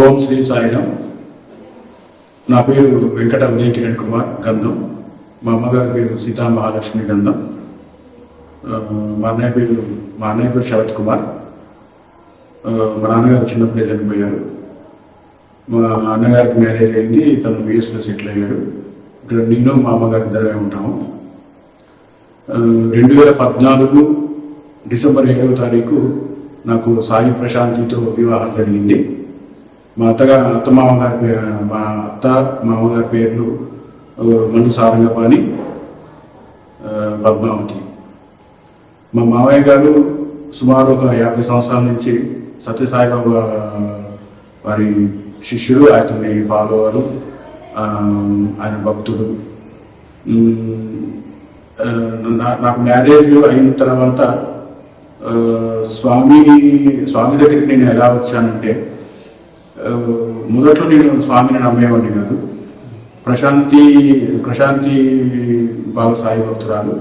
ఓం శ్రీ సాయిరాం నా పేరు వెంకట ఉదయ కిరణ్ కుమార్ గంధం. మా అమ్మగారి పేరు సీతా మహాలక్ష్మి గంధం. మా అన్నయ్య పేరు మా అన్నయ్య పేరు శరత్ కుమార్. మా నాన్నగారు చిన్నప్పుడే చనిపోయారు. మా అన్నగారికి మ్యారేజ్ అయింది తను యుఎస్లో సెటిల్ అయ్యాడు. ఇక్కడ నేను మా అమ్మగారి ఇద్దరమే ఉంటాము. రెండు వేల పద్నాలుగు డిసెంబర్ ఏడవ తారీఖు నాకు సాయి ప్రశాంతితో వివాహం జరిగింది. మా అత్తగారు అత్త మామగారి పే- మా అత్త మామగారి పేర్లు ఆ, మల్లు సారంగపాణి పద్మావతి. మా మామయ్య గారు సుమారు ఒక యాభై సంవత్సరాల నుంచి సత్యసాయిబాబా వారి శిష్యుడు అతని ఫాలోవరు ఆయన భక్తుడు. నా- నాకు మ్యారేజ్ అయిన తర్వాత స్వామి స్వామి దగ్గరికి నేను ఎలా వచ్చానంటే మొదట్లో నేను స్వామిని నమ్మేవాడిని కాదు. ప్రశాంతి ప్రశాంతి బాబా సాయి భక్తురాలు.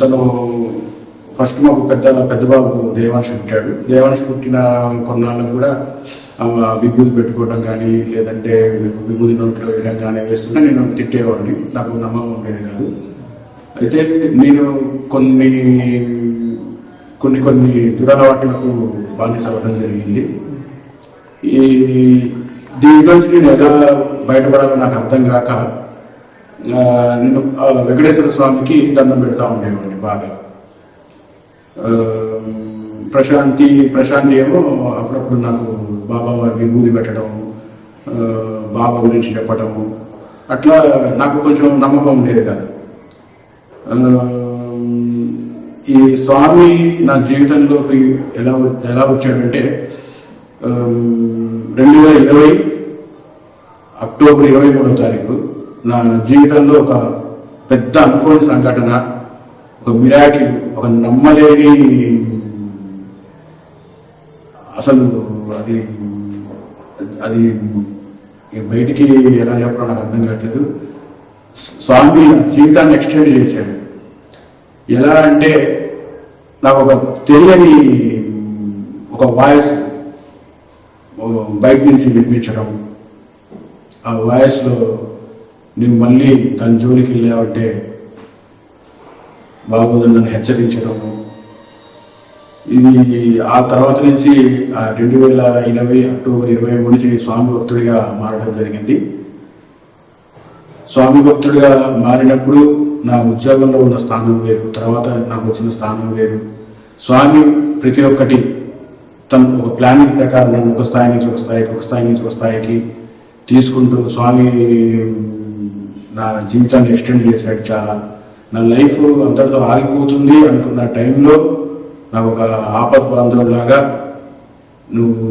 తను ఫస్ట్ మాకు పెద్ద పెద్ద బాబు పుట్టాడు. దేవాంశ పుట్టిన కొన్నాళ్ళకు కూడా విభూతి పెట్టుకోవడం కానీ లేదంటే విభూతి నోట్లో వేయడం కానీ వేస్తుంటే నేను తిట్టేవాడిని. నాకు నమ్మకం ఉండేది కాదు. అయితే నేను కొన్ని కొన్ని కొన్ని దురలవాట్లకు బానిస అవ్వడం జరిగింది. ఈ దీంట్లోంచి నేను ఎలా బయటపడాలో నాకు అర్థం కాక నేను వెంకటేశ్వర స్వామికి దండం పెడతా ఉండేవాడిని బాగా. ప్రశాంతి ప్రశాంతి ఏమో అప్పుడప్పుడు నాకు బాబా వారి విభూతి పెట్టడం బాబా గురించి చెప్పటము అట్లా నాకు కొంచెం నమ్మకం ఉండేది కాదు. ఈ స్వామి నా జీవితంలోకి ఎలా ఎలా వచ్చాడంటే రెండు వేల ఇరవై అక్టోబర్ ఇరవై మూడో తారీఖు నా జీవితంలో ఒక పెద్ద అనుకోని సంఘటన ఒక మిరాకిల్ ఒక నమ్మలేని అసలు అది అది బయటికి ఎలా చెప్పడం నాకు అర్థం కావట్లేదు. స్వామి నా జీవితాన్ని ఎక్స్టెండ్ చేశాడు. ఎలా అంటే నాకు ఒక తెలియని ఒక వాయిస్ బయట నుంచి వినిపించడం. ఆ వాయిస్లో నువ్వు మళ్ళీ దాని జోలికి వెళ్ళావంటే బాగోదని నన్ను హెచ్చరించడము ఇది ఆ తర్వాత నుంచి ఆ రెండు వేల ఇరవై అక్టోబర్ ఇరవై మూడు నుంచి స్వామి భక్తుడిగా మారడం జరిగింది. స్వామి భక్తుడిగా మారినప్పుడు నా ఉద్యోగంలో ఉన్న స్థానం వేరు తర్వాత నాకు వచ్చిన స్థానం వేరు. స్వామి ప్రతి ఒక్కటి తన ఒక ప్లానింగ్ ప్రకారం నన్ను ఒక స్థాయి నుంచి ఒక స్థాయికి ఒక స్థాయి నుంచి ఒక స్థాయికి తీసుకుంటూ స్వామి నా జీవితాన్ని ఎక్స్టెండ్ చేశాడు చాలా. నా లైఫ్ అంతటితో ఆగిపోతుంది అనుకున్న టైంలో నాకు ఒక ఆపద్ బాంధవులాగా నువ్వు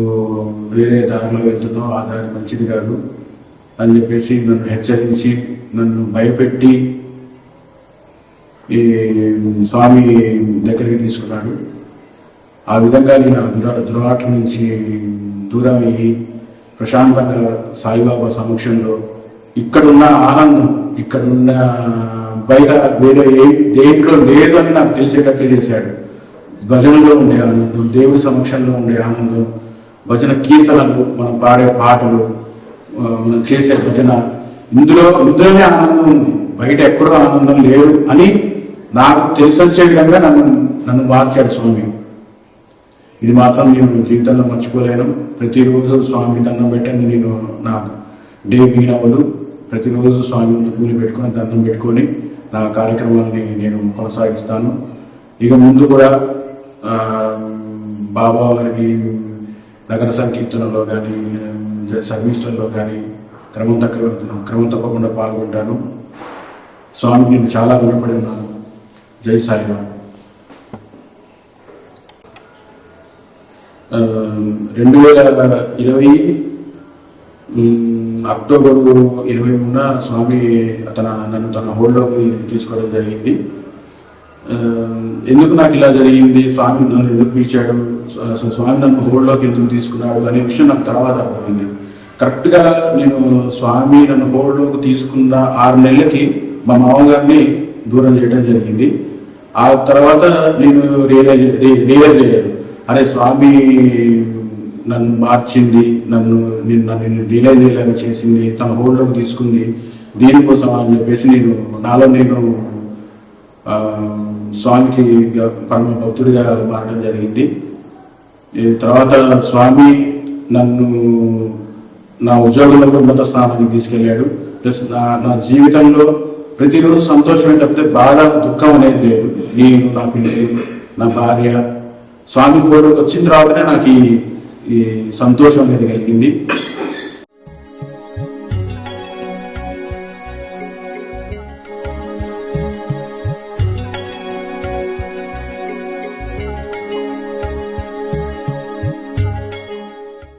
వేరే దారిలో వెళ్తున్నావు ఆ దారి మంచిది కాదు అని చెప్పేసి నన్ను హెచ్చరించి నన్ను భయపెట్టి ఈ స్వామి దగ్గరికి తీసుకున్నాడు. ఆ విధంగా నేను ఆ దురా దురాట్ల నుంచి దూరం అయ్యి ప్రశాంతంగా సాయిబాబా సమక్షంలో ఇక్కడున్న ఆనందం ఇక్కడున్న బయట వేరే ఏ దేంట్లో లేదు అని నాకు తెలిసేటట్టు చేశాడు. భజనలో ఉండే ఆనందం దేవుడి సమక్షంలో ఉండే ఆనందం భజన కీర్తనలు మనం పాడే పాటలు మనం చేసే భజన. ఇందులో ఇందులోనే ఆనందం ఉంది. బయట ఎక్కడో ఆనందం లేదు అని నాకు తెలిసొచ్చే విధంగా నన్ను నన్ను మార్చాడు స్వామి. ఇది మాత్రం నేను జీవితంలో మర్చిపోలేను. ప్రతిరోజు స్వామికి దండం పెట్టండి. నేను నా డే బిగిన్ అవ్వదు. ప్రతిరోజు స్వామి ముందు పూలు పెట్టుకొని దండం పెట్టుకొని నా కార్యక్రమాలని నేను కొనసాగిస్తాను. ఇక ముందు కూడా బాబా వారికి నగర సంకీర్తనలో కానీ సర్వీసులలో కానీ క్రమం తక్క క్రమం తప్పకుండా పాల్గొంటాను. స్వామి నేను చాలా రుణపడి ఉన్నాను. జై సాయిరామ్. రెండు వేల ఇరవై అక్టోబర్ ఇరవై మూడున స్వామి తన నన్ను తన హోల్డ్లోకి తీసుకోవడం జరిగింది. ఎందుకు నాకు ఇలా జరిగింది? స్వామి నన్ను ఎందుకు పిలిచాడు? అసలు స్వామి నన్ను హోల్డ్లోకి ఎందుకు తీసుకున్నాడు? అనే విషయం నాకు తర్వాత అర్థమైంది. కరెక్ట్గా నేను స్వామి నన్ను హోల్డ్లోకి తీసుకున్న ఆరు నెలలకి మా మామగారిని దూరం చేయడం జరిగింది. ఆ తర్వాత నేను రియలైజ్ రియలైజ్ అయ్యాను. అరే స్వామి నన్ను మార్చింది నన్ను నిన్ను నన్ను రియలైజ్ అయ్యేలాగా చేసింది తన హోల్డ్లోకి తీసుకుంది దీనికోసం అని చెప్పేసి నేను నాలో నేను స్వామికి పరమ భక్తుడిగా మారడం జరిగింది. ఈ తర్వాత స్వామి నన్ను నా ఉద్యోగంలో కూడా ఉన్నత స్థానానికి తీసుకెళ్ళాడు. ప్లస్ నా నా జీవితంలో ప్రతిరోజు సంతోషమే తప్పితే బాధ దుఃఖం అనేది లేదు. నేను నా పిల్లలు నా భార్య స్వామి కూడా వచ్చిన తర్వాతనే నాకు ఈ ఈ సంతోషం అనేది కలిగింది.